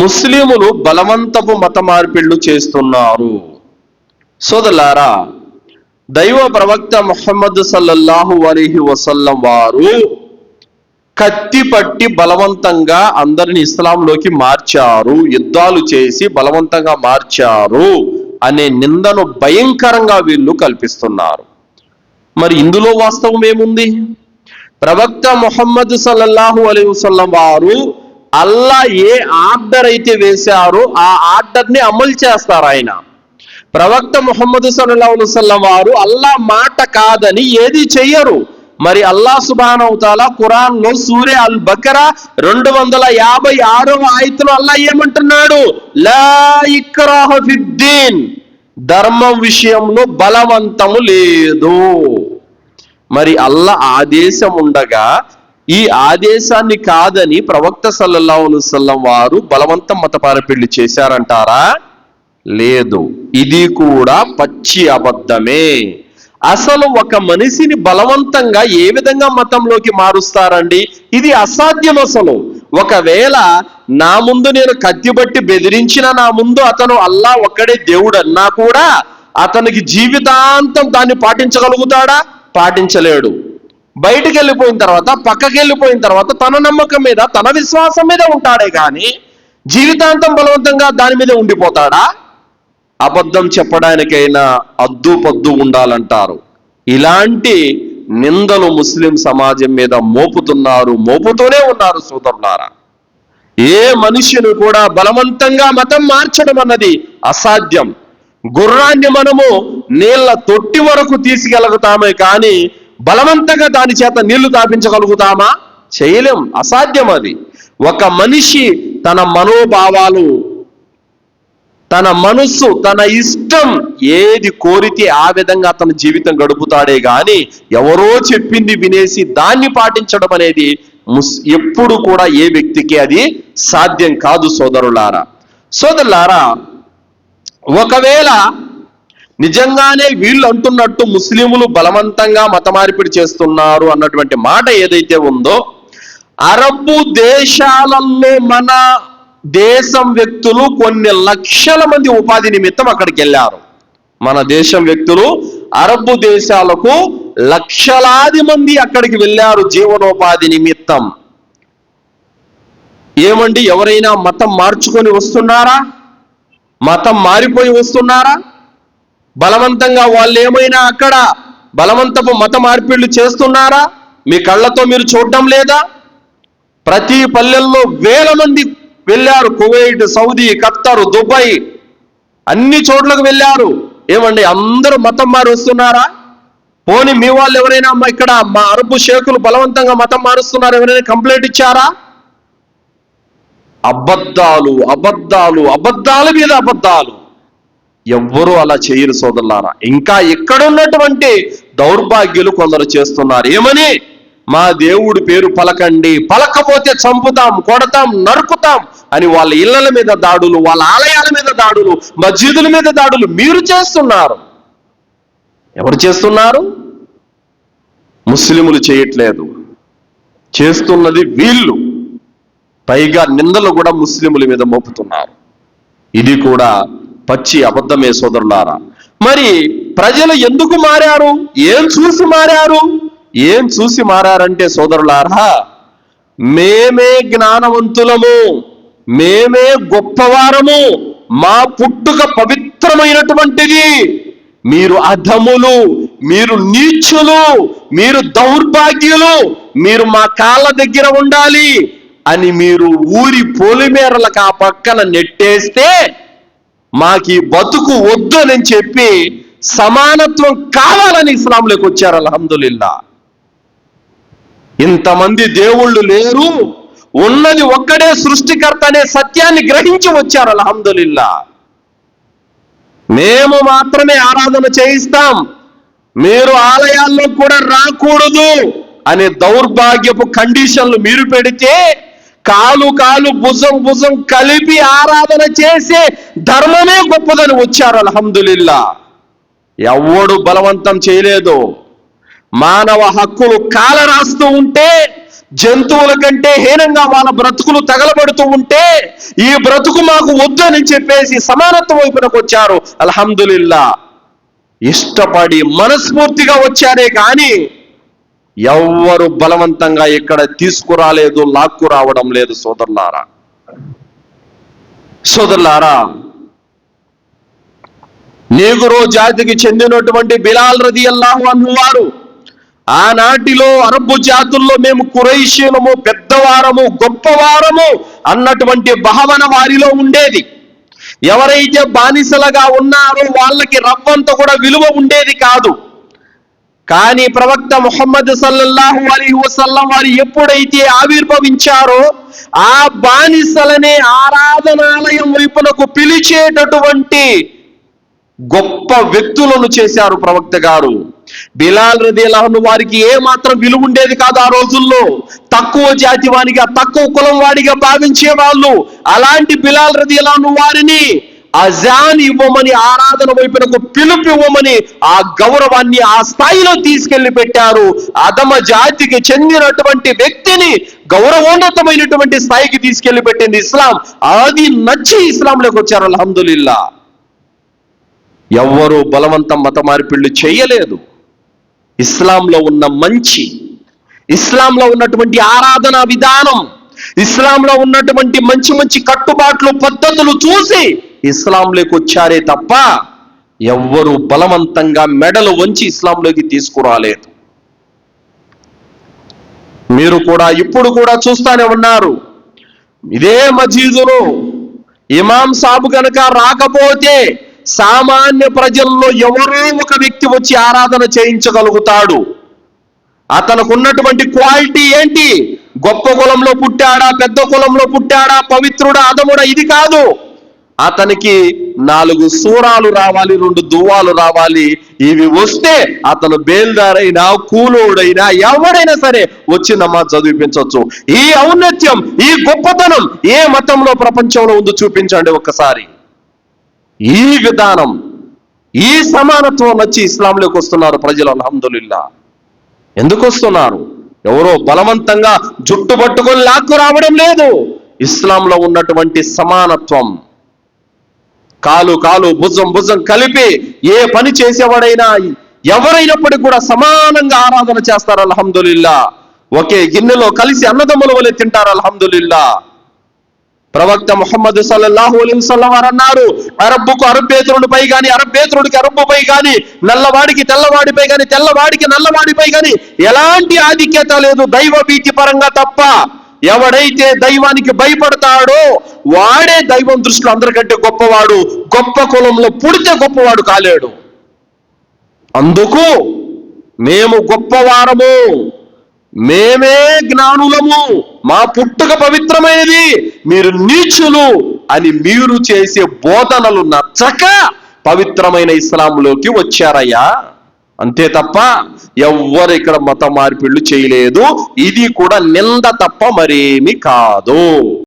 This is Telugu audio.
ముస్లిములు బలవంతపు మత మార్పిళ్ళు చేస్తున్నారు. సోదలారా దైవ ప్రవక్త ముహమ్మద్ సల్లల్లాహు అలీహి వసల్లం వారు కత్తి పట్టి బలవంతంగా అందరిని ఇస్లాంలోకి మార్చారు యుద్ధాలు చేసి బలవంతంగా మార్చారు అనే నిందను భయంకరంగా వీళ్ళు కల్పిస్తున్నారు. మరి ఇందులో వాస్తవం ఏముంది? ప్రవక్త మొహమ్మద్ సల్లల్లాహు అలీ వసల్లం వారు అల్లా ఏ ఆర్డర్ అయితే వేశారో ఆ ఆర్డర్ని అమలు చేస్తారు ఆయన. ప్రవక్త ముహమ్మద్ సల్లాహుసల్లం వారు అల్లా మాట కాదని ఏది చెయ్యరు. మరి అల్లా సుబానవుతాల ఖురాన్లో సూర్య అల్ బకరా రెండు వందల యాభై ఆరవ ఆయతలో అల్లా ఏమంటున్నాడు? ధర్మం విషయంలో బలవంతము లేదు. మరి అల్లా ఆదేశం ఉండగా ఈ ఆదేశాన్ని కాదని ప్రవక్త సల్లల్లాహు అలైహి వారు బలవంతం మతపార పెళ్ళి చేశారంటారా? లేదు. ఇది కూడా పచ్చి అబద్ధమే. అసలు ఒక మనిషిని బలవంతంగా ఏ విధంగా మతంలోకి మారుస్తారండి? ఇది అసాధ్యం అసలు. ఒకవేళ నా ముందు నేను కత్తిబట్టి బెదిరించిన నా ముందు అతను అల్లా ఒక్కడే దేవుడు అన్నా కూడా అతనికి జీవితాంతం దాన్ని పాటించగలుగుతాడా? పాటించలేడు. బయటికి వెళ్ళిపోయిన తర్వాత పక్కకి వెళ్ళిపోయిన తర్వాత తన నమ్మకం మీద తన విశ్వాసం మీద ఉంటాడే కానీ జీవితాంతం బలవంతంగా దాని మీద ఉండిపోతాడా? అబద్ధం చెప్పడానికైనా అద్దు పద్దు ఉండాలంటారు. ఇలాంటి నిందలు ముస్లిం సమాజం మీద మోపుతున్నారు మోపుతూనే ఉన్నారు సోదరులారా. ఏ మనిషిని కూడా బలవంతంగా మతం మార్చడం అన్నది అసాధ్యం. గుర్రాన్ని మనము నీళ్ళ తొట్టి వరకు తీసుకెళ్ళగతామే కానీ బలవంతంగా దాని చేత నీళ్ళు తాపించగలుగుతామా? చేయలేం. అసాధ్యం అది. ఒక మనిషి తన మనోభావాలు తన మనస్సు తన ఇష్టం ఏది కోరితే ఆ విధంగా తన జీవితం గడుపుతాడే గాని ఎవరో చెప్పింది వినేసి దాన్ని పాటించడం అనేది ముస్ ఎప్పుడు కూడా ఏ వ్యక్తికి అది సాధ్యం కాదు సోదరులారా. సోదరులారా ఒకవేళ నిజంగానే వీళ్ళు అంటున్నట్టు ముస్లింలు బలవంతంగా మత మార్పిడి చేస్తున్నారు అన్నటువంటి మాట ఏదైతే ఉందో అరబ్బు దేశాలలో మన దేశం వ్యక్తులు కొన్ని లక్షల మంది ఉపాధి నిమిత్తం అక్కడికి వెళ్ళారు. మన దేశం వ్యక్తులు అరబ్బు దేశాలకు లక్షలాది మంది అక్కడికి వెళ్ళారు జీవనోపాధి నిమిత్తం. ఏమండి ఎవరైనా మతం మార్చుకొని వస్తున్నారా? మతం మారిపోయి వస్తున్నారా? బలవంతంగా వాళ్ళు ఏమైనా అక్కడ బలవంతపు మత మార్పిళ్ళు చేస్తున్నారా? మీ కళ్ళతో మీరు చూడడం లేదా? ప్రతి పల్లెల్లో వేల మంది వెళ్ళారు. కువైట్ సౌదీ ఖత్తర్ దుబాయ్ అన్ని చోట్లకు వెళ్ళారు. ఏమండి అందరూ మతం మారి వస్తున్నారా? పోని మీ వాళ్ళు ఎవరైనా మా ఇక్కడ మా అరబు షేకులు బలవంతంగా మతం మారుస్తున్నారు ఎవరైనా కంప్లైంట్ ఇచ్చారా? అబద్ధాలు అబద్ధాలు అబద్ధాల మీద అబద్ధాలు. ఎవ్వరూ అలా చేయరు సోదరులారా. ఇంకా ఎక్కడున్నటువంటి దౌర్భాగ్యులు కొందరు చేస్తున్నారు. ఏమని? మా దేవుడి పేరు పలకండి. పలకపోతే చంపుతాం కొడతాం నరుకుతాం అని వాళ్ళ ఇళ్ళల మీద దాడులు వాళ్ళ ఆలయాల మీద దాడులు మస్జిదుల మీద దాడులు మీరు చేస్తున్నారు. ఎవరు చేస్తున్నారు? ముస్లిములు చేయట్లేదు. చేస్తున్నది వీళ్ళు. పైగా నిందలు కూడా ముస్లిముల మీద మోపుతున్నారు. ఇది కూడా పచ్చి అబద్ధమే సోదరులారా. మరి ప్రజలు ఎందుకు మారారు? ఏం చూసి మారారు? ఏం చూసి మారారంటే సోదరులారా మేమే జ్ఞానవంతులము మేమే గొప్పవారము మా పుట్టుక పవిత్రమైనటువంటిది. మీరు అధములు మీరు నీచులు మీరు దౌర్భాగ్యులు మీరు మా కాళ్ళ దగ్గర ఉండాలి అని మీరు ఊరి పోలిమేరలకు ఆ పక్కన నెట్టేస్తే మాకి బతుకు వద్దు అని చెప్పి సమానత్వం కావాలని ఇస్లాంలోకి వచ్చారు అల్హమ్దులిల్లా ఇంతమంది దేవుళ్ళు లేరు ఉన్నది ఒక్కడే సృష్టికర్త అనే సత్యాన్ని గ్రహించి వచ్చారు అల్హమ్దులిల్లా మేము మాత్రమే ఆరాధన చేయిస్తాం మీరు ఆలయాల్లో కూడా రాకూడదు అనే దౌర్భాగ్యపు కండిషన్లు మీరు పెడితే కాలు కాలు భుజం భుజం కలిపి ఆరాధన చేసే ధర్మమే గొప్పదని వచ్చారు అల్హమ్దులిల్లా. ఎవడు బలవంతం చేయలేదు. మానవ హక్కులు కాలరాస్తూ ఉంటే జంతువుల కంటే హీనంగా వాళ్ళ బ్రతుకులు తగలబడుతూ ఉంటే ఈ బ్రతుకు మాకు వద్దని చెప్పేసి సమానత్వం వైపునకు వచ్చారు అల్హమ్దులిల్లా. ఇష్టపడి మనస్ఫూర్తిగా వచ్చారే కానీ ఎవ్వరు బలవంతంగా ఇక్కడ తీసుకురాలేదు లాక్కు రావడం లేదు సోదరులారా. సోదరులారా నీగురో జాతికి చెందినటువంటి బిలాల్ రది అల్లాహు వారు ఆనాటిలో అరబ్బు జాతుల్లో మేము కురైషీలము పెద్దవారము గొప్పవారము అన్నటువంటి భావన వారిలో ఉండేది. ఎవరైతే బానిసలుగా ఉన్నారో వాళ్ళకి రవ్వంత కూడా విలువ ఉండేది కాదు. కానీ ప్రవక్త ముహమ్మద్ సల్లల్లాహు అలీ వసల్లం వారు ఎప్పుడైతే ఆవిర్భవించారో ఆ బానిసలనే ఆరాధనాలయం వైపునకు పిలిచేటటువంటి గొప్ప వ్యక్తులను చేశారు ప్రవక్త గారు. బిలాల్ రదిలాహను వారికి ఏ మాత్రం విలువ ఉండేది కాదు ఆ రోజుల్లో. తక్కువ జాతి వాడిగా తక్కువ కులం వాడిగా భావించే వాళ్ళు అలాంటి బిలాల్ రదిలాహను వారిని అజాన్ ఇవ్వమని ఆరాధన వైపునకు పిలుపు ఇవ్వమని ఆ గౌరవాన్ని ఆ స్థాయిలో తీసుకెళ్ళి పెట్టారు. అధమ జాతికి చెందినటువంటి వ్యక్తిని గౌరవోన్నతమైనటువంటి స్థాయికి తీసుకెళ్ళి పెట్టింది ఇస్లాం. అది నచ్చి ఇస్లాంలోకి వచ్చారు అల్హమ్దులిల్లా. ఎవ్వరూ బలవంతం మత మార్పిళ్ళు చేయలేదు. ఇస్లాంలో ఉన్న మంచి ఇస్లాంలో ఉన్నటువంటి ఆరాధన విధానం ఇస్లాంలో ఉన్నటువంటి మంచి మంచి కట్టుబాట్లు పద్ధతులు చూసి ఇస్లాంలోకి వచ్చారే తప్ప ఎవ్వరూ బలవంతంగా మెడలు వంచి ఇస్లాంలోకి తీసుకురాలేదు. మీరు కూడా ఇప్పుడు కూడా చూస్తానే ఉన్నారు. ఇదే మజీదులో ఇమాం సాబు గనక రాకపోతే సామాన్య ప్రజల్లో ఎవరో ఒక వ్యక్తి వచ్చి ఆరాధన చేయించగలుగుతాడు. అతనికి ఉన్నటువంటి క్వాలిటీ ఏంటి? గొప్ప కులంలో పుట్టాడా? పెద్ద కులంలో పుట్టాడా? పవిత్రుడా? అదముడా ఇది కాదు. అతనికి నాలుగు సూరాలు రావాలి రెండు దువ్వాలు రావాలి. ఇవి వస్తే అతను బేల్దారైనా కూలోడైనా ఎవరైనా సరే వచ్చి నమాజ్ చదివించవచ్చు ఈ ఔన్నత్యం ఈ గొప్పతనం ఏ మతంలో ప్రపంచంలో ఉందో చూపించండి ఒక్కసారి. ఈ విధానం ఈ సమానత్వం వచ్చి ఇస్లాంలోకి వస్తున్నారు ప్రజలు అల్హమ్దులిల్లా ఎందుకు వస్తున్నారు? ఎవరో బలవంతంగా జుట్టు పట్టుకొని లాక్కు రావడం లేదు. ఇస్లాంలో ఉన్నటువంటి సమానత్వం కాలు కాలు భుజం భుజం కలిపి ఏ పని చేసేవాడైనా ఎవరైనప్పటికీ కూడా సమానంగా ఆరాధన చేస్తారు. అల్హమ్దులిల్లా. ఒకే గిన్నెలో కలిసి అన్నదమ్ముల వలె తింటారు. అల్హమ్దులిల్లా. ప్రవక్త ముహమ్మద్ సల్లల్లాహు అలైహి వారు అన్నారు అరబ్బుకు అరబ్బేతురుడిపై గాని అరబ్బేతురుడికి అరబ్బుపై గాని నల్లవాడికి తెల్లవాడిపై గాని తెల్లవాడికి నల్లవాడిపై గాని ఎలాంటి ఆధిక్యత లేదు. దైవ భీతి పరంగా తప్ప ఎవడైతే దైవానికి భయపడతాడో వాడే దైవం దృష్టిలో అందరికంటే గొప్పవాడు గొప్ప కులంలో పుడితే గొప్పవాడు కాలేడు. అందుకు మేము గొప్పవారము మేమే జ్ఞానులము మా పుట్టుక పవిత్రమైనది మీరు నీచులు అని మీరు చేసే బోధనలు నచ్చక పవిత్రమైన ఇస్లాంలోకి వచ్చారయ్యా. అంతే తప్ప ఎవ్వరు ఇక్కడ మత మార్పిళ్ళు చేయలేదు ఇది కూడా నింద తప్ప మరేమి కాదు.